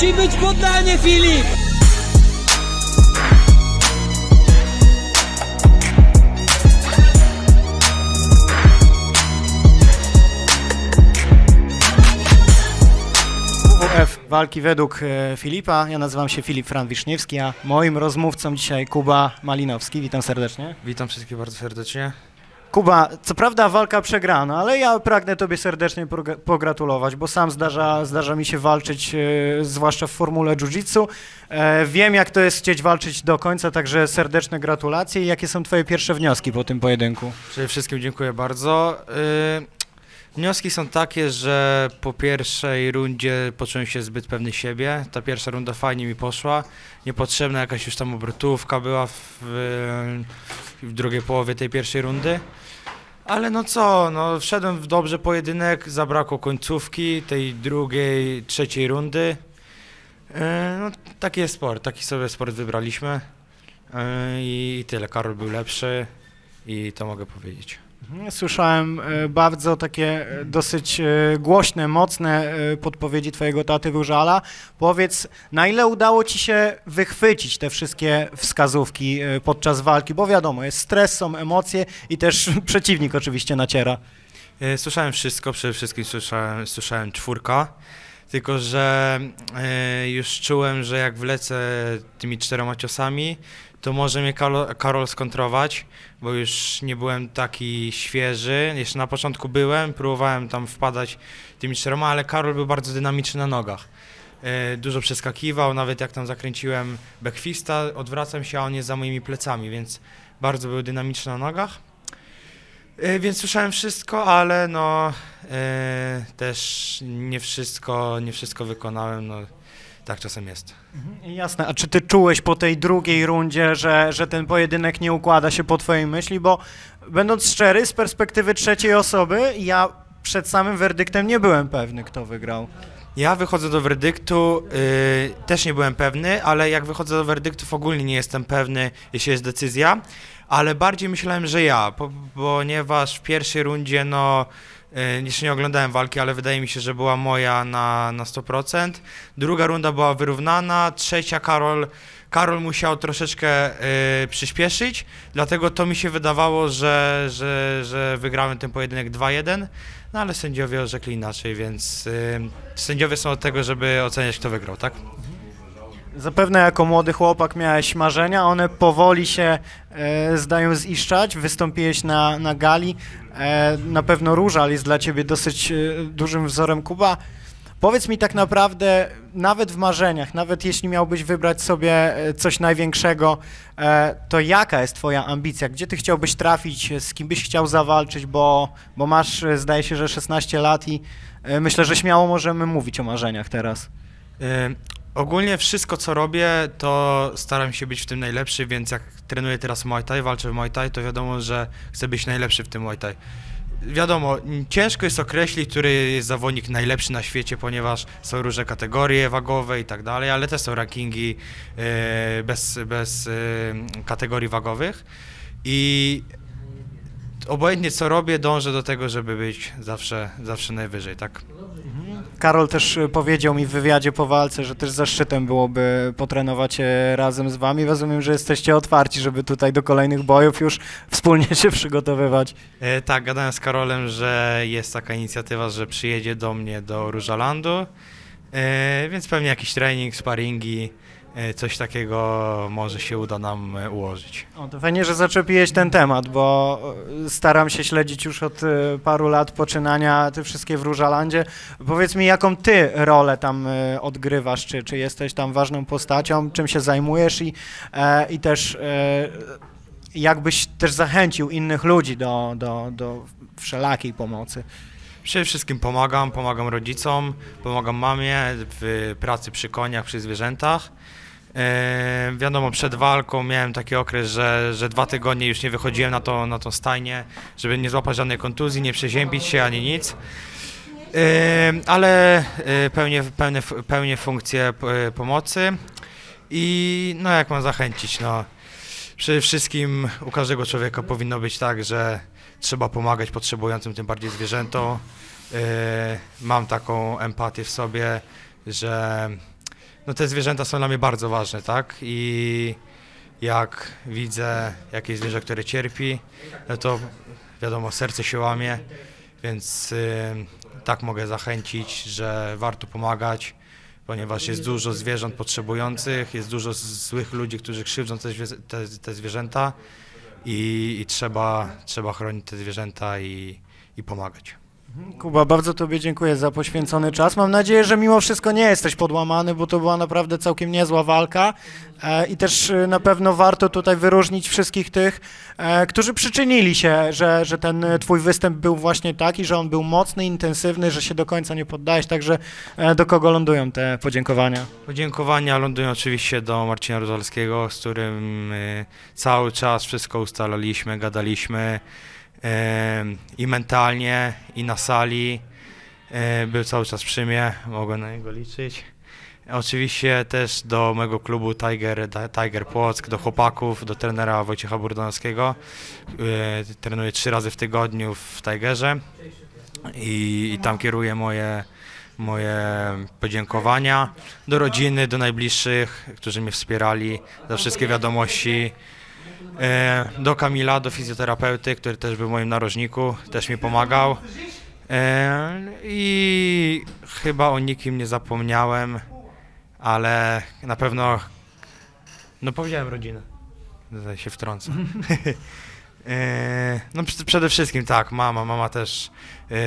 Musi być poddanie, Filip! WWF walki według e, Filipa. Ja nazywam się Filip Fran Wiszniewski, a moim rozmówcą dzisiaj Kuba Malinowski. Witam serdecznie. Witam wszystkich bardzo serdecznie. Kuba, co prawda walka przegrana, ale ja pragnę Tobie serdecznie pogratulować, bo sam zdarza, zdarza mi się walczyć, e, zwłaszcza w formule jiu-jitsu. E, wiem, jak to jest chcieć walczyć do końca, także serdeczne gratulacje. Jakie są Twoje pierwsze wnioski po tym pojedynku? Przede wszystkim dziękuję bardzo. Yy, wnioski są takie, że po pierwszej rundzie poczułem się zbyt pewny siebie. Ta pierwsza runda fajnie mi poszła. Niepotrzebna jakaś już tam obrotówka była w, w drugiej połowie tej pierwszej rundy. Ale no co, no wszedłem w dobrze pojedynek, zabrakło końcówki tej drugiej, trzeciej rundy. Yy, no taki jest sport, taki sobie sport wybraliśmy. Yy, I tyle, Karol był lepszy i to mogę powiedzieć. Mhm, Słyszałem e, bardzo takie e, dosyć e, głośne, mocne podpowiedzi Twojego taty Różala. Powiedz, na ile udało Ci się wychwycić te wszystkie wskazówki podczas walki? Bo wiadomo, jest stres, są emocje i też przeciwnik oczywiście naciera. Słyszałem wszystko, przede wszystkim słyszałem, słyszałem czwórka, tylko że e, już czułem, że jak wlecę tymi czteroma ciosami, to może mnie Karol, skontrować, bo już nie byłem taki świeży. Jeszcze na początku byłem, próbowałem tam wpadać tymi czteroma, ale Karol był bardzo dynamiczny na nogach. E, Dużo przeskakiwał, nawet jak tam zakręciłem backfista, odwracam się, a on jest za moimi plecami, więc bardzo był dynamiczny na nogach. E, Więc słyszałem wszystko, ale no e, też nie wszystko, nie wszystko wykonałem, no tak czasem jest. Jasne, a czy Ty czułeś po tej drugiej rundzie, że, że ten pojedynek nie układa się po Twojej myśli? Bo będąc szczery, z perspektywy trzeciej osoby, ja przed samym werdyktem nie byłem pewny, kto wygrał. Ja wychodzę do werdyktu, y, też nie byłem pewny, ale jak wychodzę do werdyktów ogólnie nie jestem pewny, jeśli jest decyzja, ale bardziej myślałem, że ja, po, ponieważ w pierwszej rundzie, no, jeszcze nie oglądałem walki, ale wydaje mi się, że była moja na, na 100%. Druga runda była wyrównana, trzecia Karol, Karol musiał troszeczkę y, przyspieszyć, dlatego to mi się wydawało, że, że, że wygrałem ten pojedynek 2-1. No ale sędziowie orzekli inaczej, więc y, sędziowie są od tego, żeby oceniać, kto wygrał, tak? Zapewne jako młody chłopak miałeś marzenia, one powoli się e, zdają ziszczać. Wystąpiłeś na, na gali. E, na pewno Różal jest dla ciebie dosyć e, dużym wzorem Kuba. Powiedz mi tak naprawdę, nawet w marzeniach, nawet jeśli miałbyś wybrać sobie e, coś największego, to jaka jest twoja ambicja? Gdzie ty chciałbyś trafić? Z kim byś chciał zawalczyć? Bo, bo masz, zdaje się, że 16 lat i myślę, że śmiało możemy mówić o marzeniach teraz. Ogólnie wszystko, co robię, to staram się być w tym najlepszy, więc jak trenuję teraz Muay Thai, walczę w Muay Thai, to wiadomo, że chcę być najlepszy w tym Muay Thai. Wiadomo, ciężko jest określić, który jest zawodnik najlepszy na świecie, ponieważ są różne kategorie wagowe i tak dalej, ale też są rankingi e, bez, bez e, kategorii wagowych i obojętnie co robię, dążę do tego, żeby być zawsze, zawsze najwyżej, tak? Karol też y, powiedział mi w wywiadzie po walce, że też zaszczytem byłoby potrenować e, razem z wami. Rozumiem, że jesteście otwarci, żeby tutaj do kolejnych bojów już wspólnie się przygotowywać. E, tak, gadałem z Karolem, że jest taka inicjatywa, że przyjedzie do mnie do Różalandu, e, więc pewnie jakiś trening, sparingi, e, coś takiego może się uda nam e, ułożyć. O, to fajnie, że zaczepiłeś ten temat, bo e, staram się śledzić już od e, paru lat poczynania te wszystkie w Różalandzie. Powiedz mi, jaką ty rolę tam e, odgrywasz? Czy, czy jesteś tam ważną postacią? Czym się zajmujesz? I, e, i też e, jakbyś też zachęcił innych ludzi do, do, do wszelakiej pomocy? Przede wszystkim pomagam, pomagam rodzicom, pomagam mamie w pracy przy koniach, przy zwierzętach. E, wiadomo, przed walką miałem taki okres, że, że dwa tygodnie już nie wychodziłem na, to, na tą stajnię, żeby nie złapać żadnej kontuzji, nie przeziębić się ani nic. E, ale e, pełnię, pełnię, pełnię funkcję pomocy i no jak mam zachęcić, no przede wszystkim u każdego człowieka powinno być tak, że trzeba pomagać potrzebującym, tym bardziej zwierzętom. E, mam taką empatię w sobie, że no te zwierzęta są dla mnie bardzo ważne, tak? I jak widzę jakieś zwierzę, które cierpi, no to wiadomo, serce się łamie, więc y, tak mogę zachęcić, że warto pomagać, ponieważ jest dużo zwierząt potrzebujących, jest dużo złych ludzi, którzy krzywdzą te, te, te zwierzęta i, i trzeba, trzeba chronić te zwierzęta i, i pomagać. Kuba, bardzo Tobie dziękuję za poświęcony czas. Mam nadzieję, że mimo wszystko nie jesteś podłamany, bo to była naprawdę całkiem niezła walka e, i też e, na pewno warto tutaj wyróżnić wszystkich tych, e, którzy przyczynili się, że, że ten Twój występ był właśnie taki, że on był mocny, intensywny, że się do końca nie poddałeś, także do kogo lądują te podziękowania? Podziękowania lądują oczywiście do Marcina Rozalskiego, z którym cały czas wszystko ustalaliśmy, gadaliśmy i mentalnie, i na sali. Był cały czas przy mnie, mogłem na niego liczyć. Oczywiście też do mojego klubu Tiger, Tiger Płock, do chłopaków, do trenera Wojciecha Burdanowskiego. Y, Trenuję trzy razy w tygodniu w Tigerze i, i tam kieruję moje, moje podziękowania do rodziny, do najbliższych, którzy mnie wspierali, za wszystkie wiadomości. E, Do Kamila, do fizjoterapeuty, który też był w moim narożniku, też mi pomagał. E, I chyba o nikim nie zapomniałem, ale na pewno, no powiedziałem rodzinę, tutaj się wtrącę. E, No pr- przede wszystkim tak, mama, mama też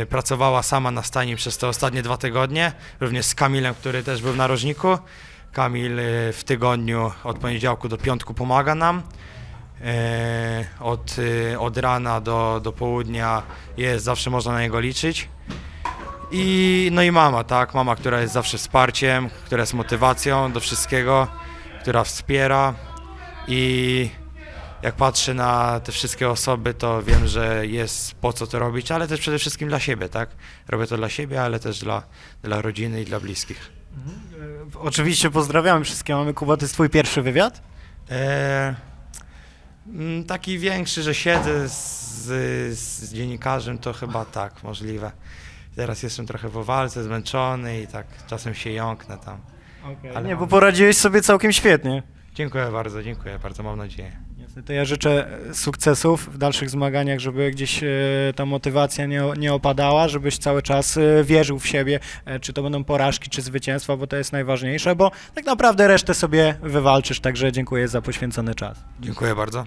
pracowała sama na stajni przez te ostatnie dwa tygodnie, również z Kamilem, który też był w narożniku. Kamil w tygodniu od poniedziałku do piątku pomaga nam. E, Od, e, od rana do, do południa jest, zawsze można na niego liczyć. I, no i mama, tak, mama, która jest zawsze wsparciem, która jest motywacją do wszystkiego, która wspiera i jak patrzę na te wszystkie osoby, to wiem, że jest po co to robić, ale też przede wszystkim dla siebie, tak? Robię to dla siebie, ale też dla, dla rodziny i dla bliskich. E, Oczywiście pozdrawiamy wszystkie mamy. Kuba, to jest Twój pierwszy wywiad? E, taki większy, że siedzę z, z dziennikarzem, to chyba tak, możliwe. Teraz jestem trochę w walce, zmęczony i tak czasem się jąknę tam. Ale nie, bo poradziłeś sobie całkiem świetnie. Dziękuję bardzo, dziękuję bardzo, mam nadzieję. To ja życzę sukcesów w dalszych zmaganiach, żeby gdzieś e, ta motywacja nie, nie opadała, żebyś cały czas e, wierzył w siebie, e, czy to będą porażki, czy zwycięstwa, bo to jest najważniejsze, bo tak naprawdę resztę sobie wywalczysz, także dziękuję za poświęcony czas. Dziękuję bardzo.